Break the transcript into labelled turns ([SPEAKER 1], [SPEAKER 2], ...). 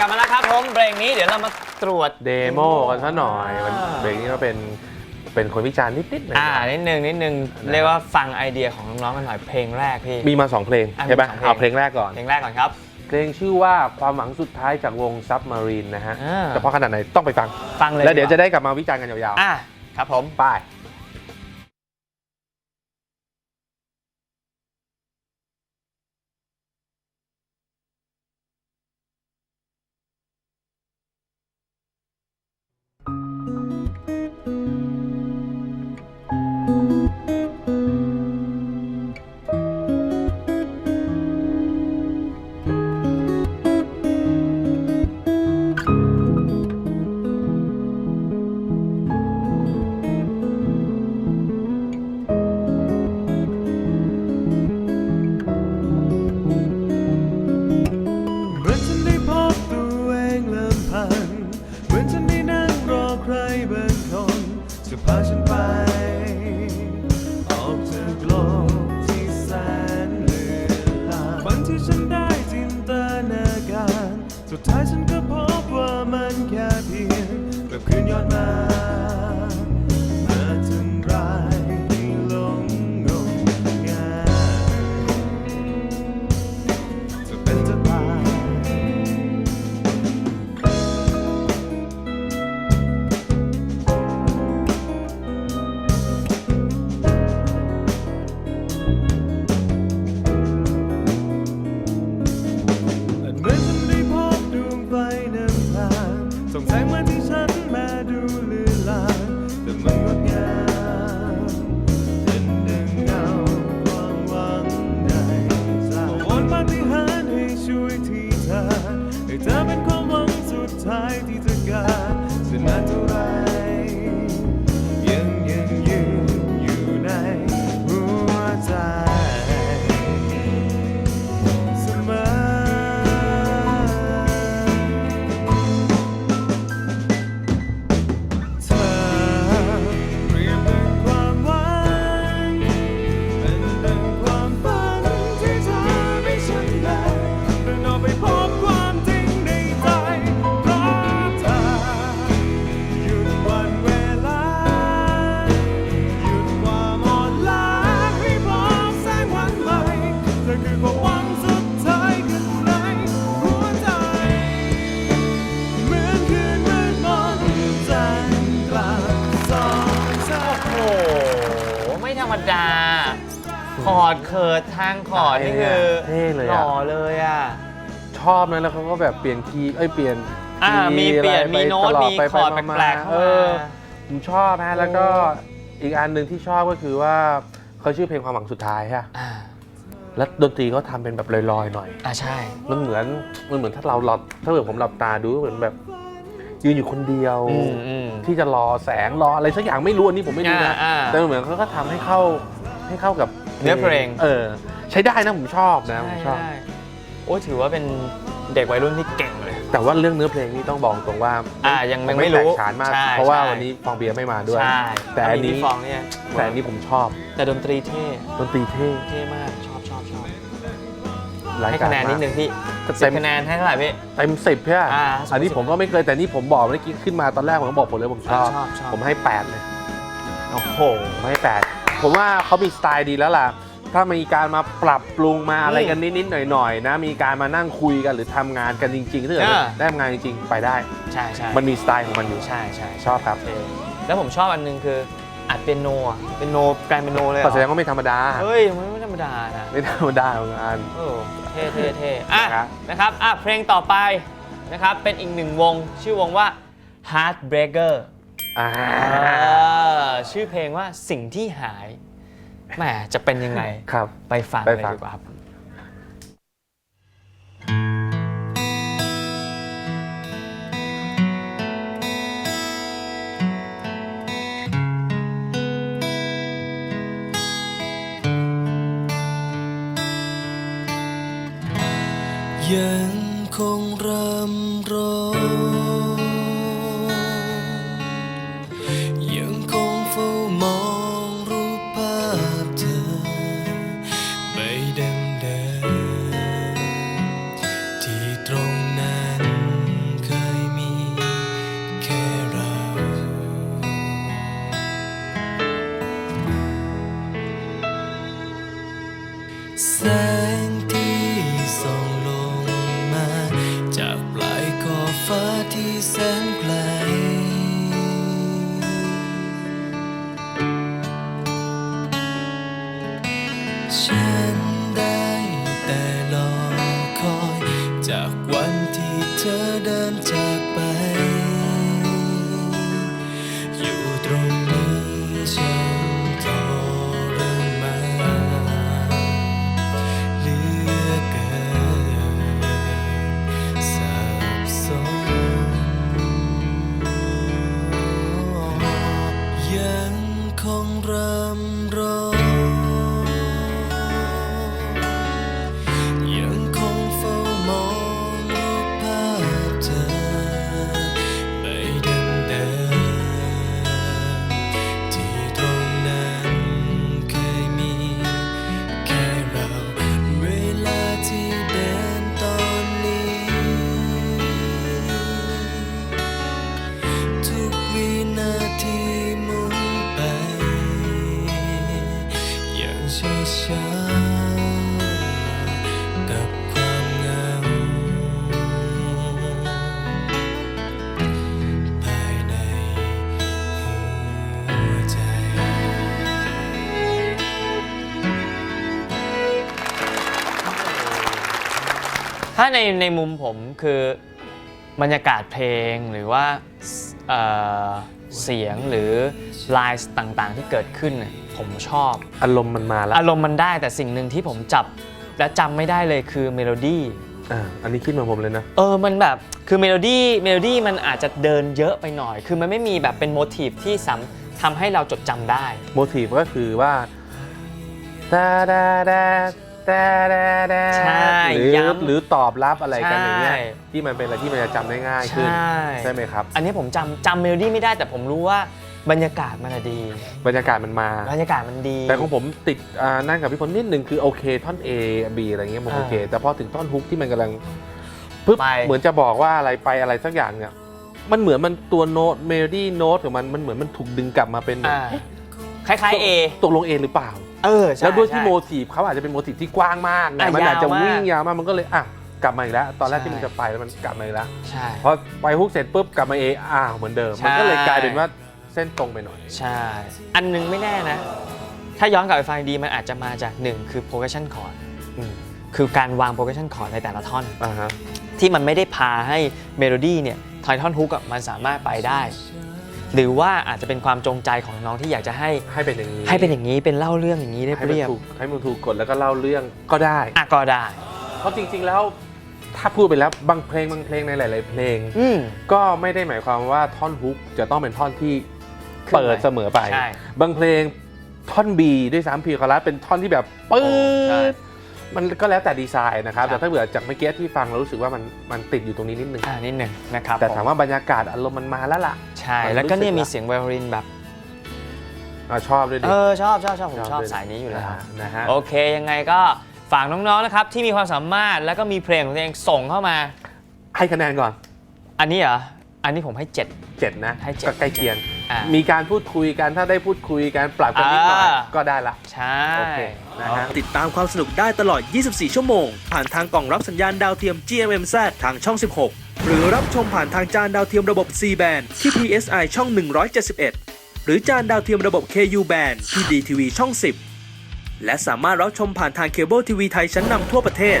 [SPEAKER 1] ลับมาแล้วครับผมเบรกนี้เดี๋ยวเรามาตรวจ
[SPEAKER 2] เดโมกันซะหน่อยมัน
[SPEAKER 1] อ่า
[SPEAKER 2] เบรกนี้ก็เป็นเป็นคนวิจารณ์นิดๆหน่อยๆ
[SPEAKER 1] อ่านิดนึงนิดนึง
[SPEAKER 2] นะ
[SPEAKER 1] เรียกว่าฟังไอเดียของน้องๆกันหน่อยเพลงแรกพี่
[SPEAKER 2] มีมาสองเพลง
[SPEAKER 1] อะ
[SPEAKER 2] ใช่ปะ
[SPEAKER 1] มีสองเพลง
[SPEAKER 2] เอาเพลงแรกก่อน
[SPEAKER 1] เพลงแรกก่อนครับ
[SPEAKER 2] เพลงชื่อว่าความหวังสุดท้ายจากวงซับมารีนนะฮะ
[SPEAKER 1] อ่า
[SPEAKER 2] แต่พอขนาดไหนต้องไปฟัง
[SPEAKER 1] ฟังเลย
[SPEAKER 2] แล้วเดี๋ยวจะ
[SPEAKER 1] กา
[SPEAKER 2] ได้กลับมาวิจารณ์กันยาว
[SPEAKER 1] อะครับผม
[SPEAKER 2] ๆไป้
[SPEAKER 3] สุ อร์ดเคิร์ดทางคอร์ดนี่คือเท่เล
[SPEAKER 2] ย
[SPEAKER 1] หล่
[SPEAKER 2] อะ
[SPEAKER 1] อเลยอะ
[SPEAKER 2] ชอบนะแล้วเขาก็แบบเปลี่ยนคีย์เอ้ยเปลี่ยน
[SPEAKER 1] อ่า
[SPEAKER 2] คีย์
[SPEAKER 1] มีเปลี่ยน
[SPEAKER 2] อะไร
[SPEAKER 1] มีโน้ต
[SPEAKER 2] ลอด
[SPEAKER 1] มี
[SPEAKER 2] ไป
[SPEAKER 1] คอร์ด
[SPEAKER 2] ไป
[SPEAKER 1] แปลกๆ
[SPEAKER 2] มา
[SPEAKER 1] เข้า
[SPEAKER 2] เอ
[SPEAKER 1] มา
[SPEAKER 2] อผมชอบนะแล้วก็อีกอันหนึ่งที่ชอบก็คือว่าเขาชื่อเพลงความหวังสุดท้ายฮะ
[SPEAKER 1] อ่า
[SPEAKER 2] แล้วดนตรีเขาทำเป็นแบบลอยๆหน่อย
[SPEAKER 1] อ่าใช่
[SPEAKER 2] มันเหมือนมันเหมือนถ้าเราหลับถ้าเกิดผมหลับตาดูเหมือนแบบ ยืนอยู่คนเดียว
[SPEAKER 1] อืมอืม
[SPEAKER 2] ที่จะรอแสงรออะไรสักอย่างไม่รู้อันนี้ผมไม่รู้นะ
[SPEAKER 1] อ่าอ่า
[SPEAKER 2] แต่มันเหมือนเขาก็ทำให้เข้า ให้เข้ากับ
[SPEAKER 1] เนื้อเพลง
[SPEAKER 2] เออ ใช้ได้นะผมชอบนะผมชอบ
[SPEAKER 1] ใช่โอ้ยถือว่าเป็นเด็กวัยรุ่นที่เก่งเลย
[SPEAKER 2] แต่ว่าเรื่องเนื้อเพลงนี่ต้องบอกตรงว่า
[SPEAKER 1] อ่ายัง
[SPEAKER 2] มัน
[SPEAKER 1] ไม่รู้
[SPEAKER 2] แตกฉานมาก
[SPEAKER 1] ใช่
[SPEAKER 2] เพราะว่า
[SPEAKER 1] ใช่
[SPEAKER 2] วันนี้ฟองเบียร์ไม่มาด้วย
[SPEAKER 1] ใช่
[SPEAKER 2] แต่อันนี้
[SPEAKER 1] มีพี่ฟองเนี่ย
[SPEAKER 2] แต่อันนี้ผมชอบ
[SPEAKER 1] แต่ดนตรีเท่
[SPEAKER 2] ดนตรีเท่
[SPEAKER 1] เท่มากชอบชอบชอบ
[SPEAKER 2] ราย
[SPEAKER 1] ให้
[SPEAKER 2] การ
[SPEAKER 1] คะแนนนิดนึงพี่
[SPEAKER 2] เต็
[SPEAKER 1] สิบ
[SPEAKER 2] ม
[SPEAKER 1] คะแนนให้เท่าไหร่พี่
[SPEAKER 2] เต็มสิบเพื่อ
[SPEAKER 1] อ่า
[SPEAKER 2] อันนี้ผมก็ไม่เคยแต่นี่ผมบอกเมื่อกี้ขึ้นมาตอนแรกผมก็บอกผมเลยผมชอบ
[SPEAKER 1] ชอบชอบ
[SPEAKER 2] ผมให้แปดเลย
[SPEAKER 1] โอ้โห
[SPEAKER 2] ผมให้แปด ผมว่าเขามีสไตล์ดีแล้วล่ะ ถ้ามีการมาปรับปรุงมาอะไรกันนิด ๆ หน่อย ๆ นะ มีการมานั่งคุยกันหรือทำงานกันจริงๆถ้าเกิด
[SPEAKER 1] อ่า
[SPEAKER 2] ได้ทำงานจริง ๆ ไปได้
[SPEAKER 1] ใช่ใช่
[SPEAKER 2] มันมีสไตล์ของมันอยู่
[SPEAKER 1] ใช่ใช่
[SPEAKER 2] ชอบครับ
[SPEAKER 1] เท่แล้วผมชอบอันหนึงคืออัดเปียโนอะเปียโนแกรนเปียโนเลยเหร
[SPEAKER 2] ก็
[SPEAKER 1] อ
[SPEAKER 2] แสดงว่าไม่ธรรมดา
[SPEAKER 1] เฮ้ยมันไม่ธรรมดานะ
[SPEAKER 2] ไม่ธรรมดาเหมือนกัน
[SPEAKER 1] โอ้เท่เท่เท่อะ
[SPEAKER 2] ครับ
[SPEAKER 1] นะครับอะเพลงต่อไปนะครับเป็นอีกหนึ่งวงชื่อวงว่า Heartbreaker
[SPEAKER 2] อ่า
[SPEAKER 1] อ่าชื่อเพลงว่าสิ่งที่หายแหมจะเป็นยังไง
[SPEAKER 2] ครับ
[SPEAKER 1] ไปฟัง
[SPEAKER 2] ไป
[SPEAKER 1] เลย
[SPEAKER 2] ฟัง
[SPEAKER 1] ดีกว่าครับ
[SPEAKER 3] ยังคงรำร้อง ยังคงรำร้องา
[SPEAKER 1] ในในมุมผมคือบรรยากาศเพลงหรือว่าเอ่อเสียงหรือลายต่างๆที่เกิดขึ้นน่ะผมชอบ
[SPEAKER 2] อารมณ์มันมาแล้ว
[SPEAKER 1] อารมณ์มันได้แต่สิ่งหนึ่งที่ผมจับและจำไม่ได้เลยคือเมโลดี้
[SPEAKER 2] อ่าอันนี้คิดเหมือนผมเลยนะ
[SPEAKER 1] เออ มันแบบ คือเมโลดี้ เมโลดี้มันอาจจะเดินเยอะไปหน่อย คือมันไม่มีแบบเป็นโมทีฟที่สำทำให้เราจดจำได้
[SPEAKER 2] โมทีฟก็คือว่าดาดาดา ดาดาดา
[SPEAKER 1] ใช่
[SPEAKER 2] หรือ
[SPEAKER 1] ย้ำ
[SPEAKER 2] หรือตอบรับอะไรกันอย่างเงี้ย
[SPEAKER 1] ใช่
[SPEAKER 2] ที่มันเป็นอะไรที่มันจะจำได้ง่ายขึ้น
[SPEAKER 1] ใช่
[SPEAKER 2] ใช่ไหมครับ
[SPEAKER 1] อันนี้ผมจำจำเมโลดี้ไม่ได้แต่ผมรู้ว่าบรรยากาศมันอะดี
[SPEAKER 2] บรรยากาศมันมา
[SPEAKER 1] บรรยากาศมันดี
[SPEAKER 2] แต่ของผมติดอ่านั่นกับพี่พลนิดนึงคือโอเคท่อน A B อะไรเงี้ยผม
[SPEAKER 1] อ่า
[SPEAKER 2] โอเค แต่พอถึงท่อนฮุกที่มันกำลังปึ๊บ
[SPEAKER 1] ไป
[SPEAKER 2] เหมือนจะบอกว่าอะไรไปอะไรสักอย่างเนี่ยมันเหมือนมันตัวโน้ตเมโลดี้โน้ตของมันมันเหมือนมันถูกดึงกลับมาเป็นแบบ
[SPEAKER 1] อ่าคล้ายๆ A
[SPEAKER 2] ตกลง A หรือเปล่า
[SPEAKER 1] เออใช่
[SPEAKER 2] แล้วด้วยที่
[SPEAKER 1] ใช่
[SPEAKER 2] โมทีฟเขาอาจจะเป็นโมทีฟที่กว้างมากไง
[SPEAKER 1] อะ
[SPEAKER 2] มันอาจจะ
[SPEAKER 1] ยาวมาก
[SPEAKER 2] วิ่งยาวมากมันก็เลยอะกลับมาอีกแล้ว ตอนแรก
[SPEAKER 1] ใช่
[SPEAKER 2] ที่มันจะไปแล้วมันกลับมาอีกแล้ว
[SPEAKER 1] ใช่
[SPEAKER 2] พอไปฮุกเสร็จปุ๊บกลับมาเออ้าวเหมือนเดิม
[SPEAKER 1] ใช่
[SPEAKER 2] มันก็เลยกลายเป็นว่าเส้นตรงไปหน่อย
[SPEAKER 1] ใช่ อันหนึงไม่แน่นะ ถ้าย้อนกลับไปฟังดีมันอาจจะมาจากหนึ่งคือ progression chord
[SPEAKER 2] อืม
[SPEAKER 1] คือการวาง progression chord ในแต่ละท่อน
[SPEAKER 2] อ่าฮะ
[SPEAKER 1] ที่มันไม่ได้พาให้เมโลดี้เนี่ยทอยท่อนฮุกอะมันสามารถไปได้ หรือว่าอาจจะเป็นความจงใจของน้องที่อยากจะให้
[SPEAKER 2] ให้เป็นอย่างนี้
[SPEAKER 1] ให้เป็นอย่างนี้เป็นเล่าเรื่องอย่างนี้ได้
[SPEAKER 2] ให้มัน
[SPEAKER 1] เรียบ
[SPEAKER 2] ถูกให้มันถูกกดแล้วก็เล่าเรื่องก็ได้
[SPEAKER 1] อะก็ได้
[SPEAKER 2] เพราะจริง ๆ แล้วถ้าพูดไปแล้วบางเพลงบางเพลงในหลาย ๆ เพลง
[SPEAKER 1] อืม
[SPEAKER 2] ก็ไม่ได้หมายความว่าท่อนฮุกจะต้องเป็นท่อนที่
[SPEAKER 1] ขึ้นไป
[SPEAKER 2] เปิดเสมอไป
[SPEAKER 1] ใช่
[SPEAKER 2] บางเพลงท่อน B ด้วยซ้ำพีคอรัสเป็นท่อนที่แบบปื๊
[SPEAKER 1] ใช่
[SPEAKER 2] ด มันก็แล้วแต่ดีไซน์นะครับ
[SPEAKER 1] ครับ
[SPEAKER 2] แต่ถ้าเกิดจากเมื่อกี้ที่ฟังเรารู้สึกว่ามันมันติดอยู่ตรงนี้นิดนึง
[SPEAKER 1] อ่านิดหนึ่งนะครับ
[SPEAKER 2] แต่ถาม
[SPEAKER 1] ผม
[SPEAKER 2] ว่าบรรยากาศอารมณ์มันมาแล้วล่ะ
[SPEAKER 1] ใช่
[SPEAKER 2] มัน
[SPEAKER 1] แล้วก็เนี่ย
[SPEAKER 2] รู้สึก
[SPEAKER 1] มี
[SPEAKER 2] ละ
[SPEAKER 1] เสียงไวโอลินแบบ
[SPEAKER 2] อะชอบด้วยดิ
[SPEAKER 1] เออชอบชอบชอบผมชอบ
[SPEAKER 2] ด้วย
[SPEAKER 1] สายนี้อยู่แล้ว
[SPEAKER 2] นะฮะ
[SPEAKER 1] โอเคยังไงก็ฝากน้องๆนะครับที่มีความสามารถแล้วก็มีเพลงของตัวเองส่งเข้ามา
[SPEAKER 2] ให้คะแนนก่อน
[SPEAKER 1] อันนี้เหรออันนี้ผมให้ 7
[SPEAKER 2] 7 นะ
[SPEAKER 1] ให้เจ็ด
[SPEAKER 2] ก็ใกล้เคียง
[SPEAKER 1] อ่า
[SPEAKER 2] มีการพูดคุยกันถ้าได้พูดคุยกันปรับกันนิดหน่อย
[SPEAKER 1] อ่า
[SPEAKER 2] ก็ได้ละ
[SPEAKER 1] ใช่
[SPEAKER 2] โอเคนะฮะ
[SPEAKER 4] ติดตามความสนุกได้ตลอด 24 ชั่วโมง ผ่านทางกล่องรับสัญญาณดาวเทียม GMMZ ทางช่อง 16 หรือรับชมผ่านทางจานดาวเทียมระบบ C band ที่ PSI ช่อง 171 หรือจานดาวเทียมระบบ KU band ที่ DTV ช่อง 10 และสามารถรับชมผ่านทางเคเบิลทีวีไทยชั้นนำทั่วประเทศ